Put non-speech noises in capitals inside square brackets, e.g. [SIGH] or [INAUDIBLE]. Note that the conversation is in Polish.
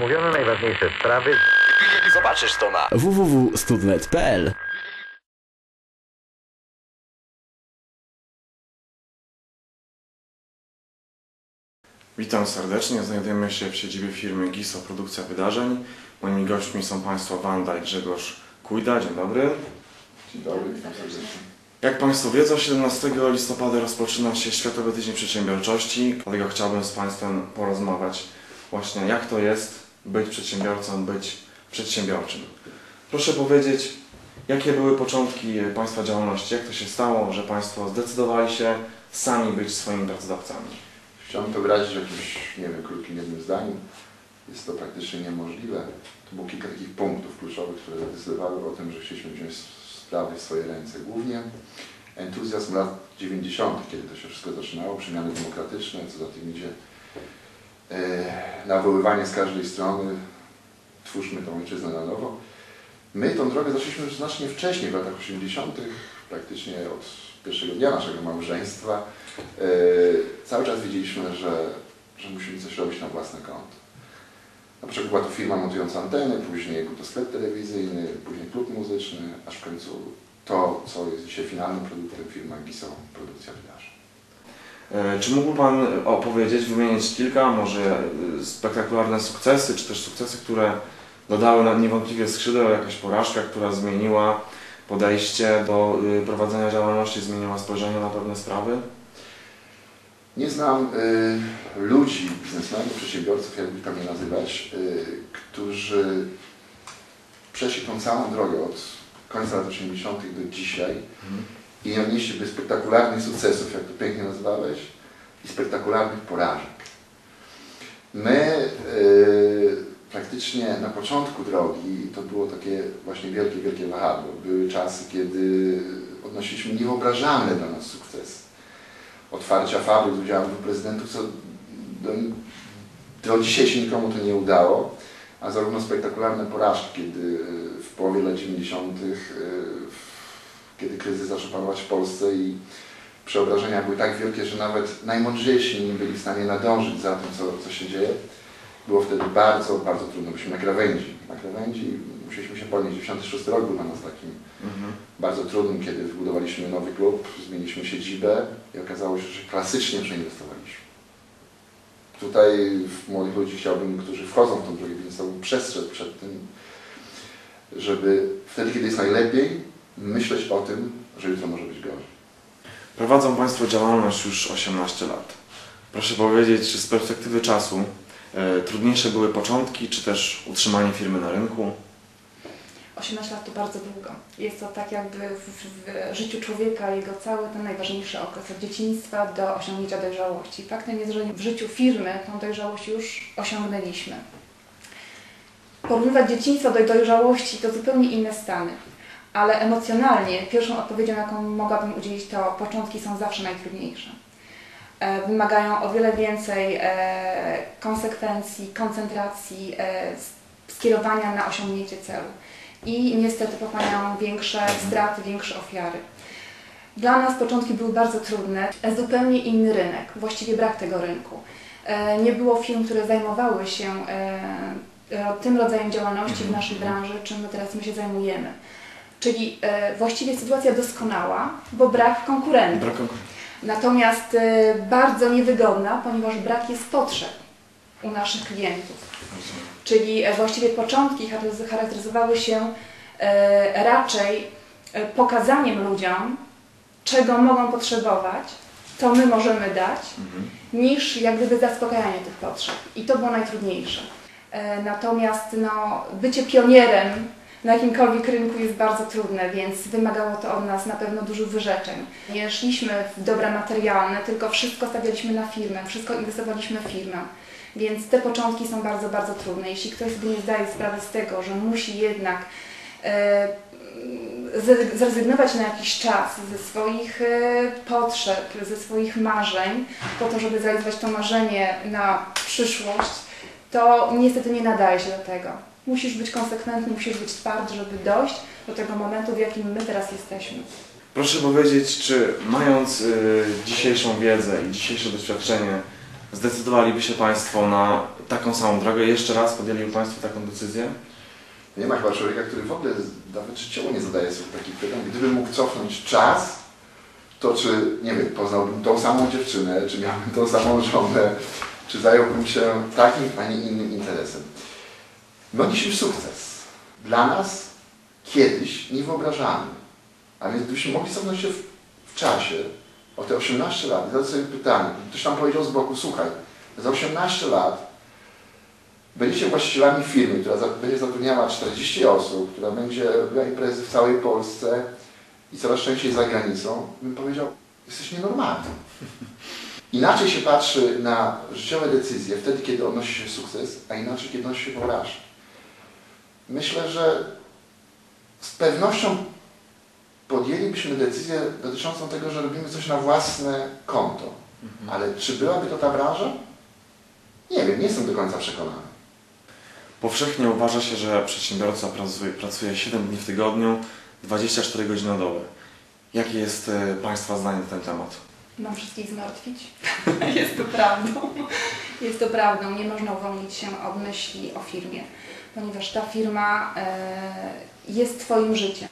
Omówiono najważniejsze sprawy. Zobaczysz to na www.studnet.pl Witam serdecznie. Znajdujemy się w siedzibie firmy GISO Produkcja Wydarzeń. Moimi gośćmi są Państwo Wanda i Grzegorz Kujda. Dzień dobry. Dzień dobry, witam serdecznie. Jak Państwo wiedzą, 17 listopada rozpoczyna się Światowy Tydzień Przedsiębiorczości, dlatego chciałbym z Państwem porozmawiać właśnie jak to jest być przedsiębiorcą, być przedsiębiorczym. Proszę powiedzieć, jakie były początki Państwa działalności, jak to się stało, że Państwo zdecydowali się sami być swoimi pracodawcami? Chciałbym to wyrazić w jakimś, nie wiem, krótkim jednym zdaniu. Jest to praktycznie niemożliwe. To było kilka takich punktów kluczowych, które decydowały o tym, że chcieliśmy wziąć sprawy w swoje ręce. Głównie entuzjazm lat 90., kiedy to się wszystko zaczynało, przemiany demokratyczne, co za tym idzie nawoływanie z każdej strony, twórzmy tą ojczyznę na nowo. My tą drogę zaczęliśmy już znacznie wcześniej, w latach 80., praktycznie od pierwszego dnia naszego małżeństwa. E, cały czas wiedzieliśmy, że, że musimy coś robić na własny kąt. Na początku była to firma montująca anteny, później był to sklep telewizyjny, później klub muzyczny, aż w końcu to, co jest dzisiaj finalnym produktem firma GISO Produkcja Wydarzeń. E, Czy mógłby Pan opowiedzieć, wymienić kilka może e, spektakularne sukcesy, czy też sukcesy, które dodały nam niewątpliwie skrzydeł, jakaś porażka, która zmieniła podejście do y, prowadzenia działalności, zmieniła spojrzenie na pewne sprawy? Nie znam y, ludzi, biznesmenów, przedsiębiorców, jakby tam je nazywać, y, którzy przeszli tą całą drogę od końca lat 80. do dzisiaj i nie odnieśliby spektakularnych sukcesów, jak to pięknie nazwałeś, i spektakularnych porażek. My y, praktycznie na początku drogi to było takie właśnie wielkie, wielkie wahadło. Były czasy, kiedy odnosiliśmy niewyobrażalne dla nas sukcesy. Otwarcia fabryk z udziałem dwóch prezydentów, co do, do dzisiaj się nikomu to nie udało, a zarówno spektakularne porażki, kiedy y, w połowie lat 90., y, kiedy kryzys zaczął panować w Polsce i przeobrażenia były tak wielkie, że nawet najmądrzejsi nie byli w stanie nadążyć za tym, co, co się dzieje. Było wtedy bardzo, bardzo trudno. Byliśmy na krawędzi. Na krawędzi musieliśmy się podnieść. 96 rok był dla nas takim bardzo trudnym, kiedy wybudowaliśmy nowy klub, zmieniliśmy siedzibę i okazało się, że klasycznie przeinwestowaliśmy. Tutaj młodych ludzi chciałbym, którzy wchodzą w tą drogę biznesową, przestrzec przed tym, żeby wtedy, kiedy jest najlepiej, myśleć o tym, że jutro może być gorzej. Prowadzą Państwo działalność już 18 lat. Proszę powiedzieć, czy z perspektywy czasu e, trudniejsze były początki, czy też utrzymanie firmy na rynku? 18 lat to bardzo długo. Jest to tak jakby w, w życiu człowieka jego cały ten najważniejszy okres, od dzieciństwa do osiągnięcia dojrzałości. Faktem jest, że w życiu firmy tą dojrzałość już osiągnęliśmy. Porównywać dzieciństwo do dojrzałości to zupełnie inne stany, ale emocjonalnie pierwszą odpowiedzią, jaką mogłabym udzielić, to początki są zawsze najtrudniejsze. E, Wymagają o wiele więcej e, konsekwencji, koncentracji, e, skierowania na osiągnięcie celu i niestety pochłaniają większe straty, większe ofiary. Dla nas początki były bardzo trudne, zupełnie inny rynek, właściwie brak tego rynku. Nie było firm, które zajmowały się tym rodzajem działalności w naszej branży, czym my teraz my się zajmujemy. Czyli e, właściwie sytuacja doskonała, bo brak konkurentów. Brak konkurencji. Natomiast e, bardzo niewygodna, ponieważ brak jest potrzeb u naszych klientów. Czyli e, właściwie początki charakteryz- charakteryzowały się raczej pokazaniem ludziom, czego mogą potrzebować, co my możemy dać, Mhm. niż jak gdyby zaspokajanie tych potrzeb. I to było najtrudniejsze. Natomiast no, bycie pionierem na jakimkolwiek rynku jest bardzo trudne, więc wymagało to od nas na pewno dużo wyrzeczeń. Nie szliśmy w dobra materialne, tylko wszystko stawialiśmy na firmę, wszystko inwestowaliśmy w firmę. Więc te początki są bardzo, bardzo trudne. Jeśli ktoś sobie nie zdaje sprawy z tego, że musi jednak e, zrezygnować na jakiś czas ze swoich e, potrzeb, ze swoich marzeń, po to, żeby zrealizować to marzenie na przyszłość, to niestety nie nadaje się do tego. Musisz być konsekwentny, musisz być twardy, żeby dojść do tego momentu, w jakim my teraz jesteśmy. Proszę powiedzieć, czy mając y, dzisiejszą wiedzę i dzisiejsze doświadczenie zdecydowaliby się Państwo na taką samą drogę? Jeszcze raz podjęliby Państwo taką decyzję? Nie ma chyba człowieka, który w ogóle nawet życiowo nie zadaje sobie takich pytań. Gdybym mógł cofnąć czas, to czy, nie wiem, poznałbym tą samą dziewczynę, czy miałbym tą samą żonę, czy zająłbym się takim, a nie innym interesem. My odnieśliśmy sukces. Dla nas kiedyś niewyobrażalny. A więc gdybyśmy mogli cofnąć się w, w czasie, o te 18 lat, zadać sobie pytanie, ktoś tam powiedział z boku, słuchaj, za 18 lat będziecie właścicielami firmy, która będzie zatrudniała 40 osób, która będzie robiła imprezy w całej Polsce i coraz częściej za granicą, bym powiedział, jesteś nienormalny. Inaczej się patrzy na życiowe decyzje wtedy, kiedy odnosi się sukces, a inaczej, kiedy odnosi się porażkę. Myślę, że z pewnością podjęlibyśmy decyzję dotyczącą tego, że robimy coś na własne konto. Ale czy byłaby to ta branża? Nie wiem, nie jestem do końca przekonany. Powszechnie uważa się, że przedsiębiorca pracuje, pracuje 7 dni w tygodniu, 24 godziny na dobę. Jakie jest e, Państwa zdanie na ten temat? Mam wszystkich zmartwić? [LAUGHS] Jest to prawdą. Jest to prawdą. Nie można uwolnić się od myśli o firmie, ponieważ ta firma e, jest Twoim życiem.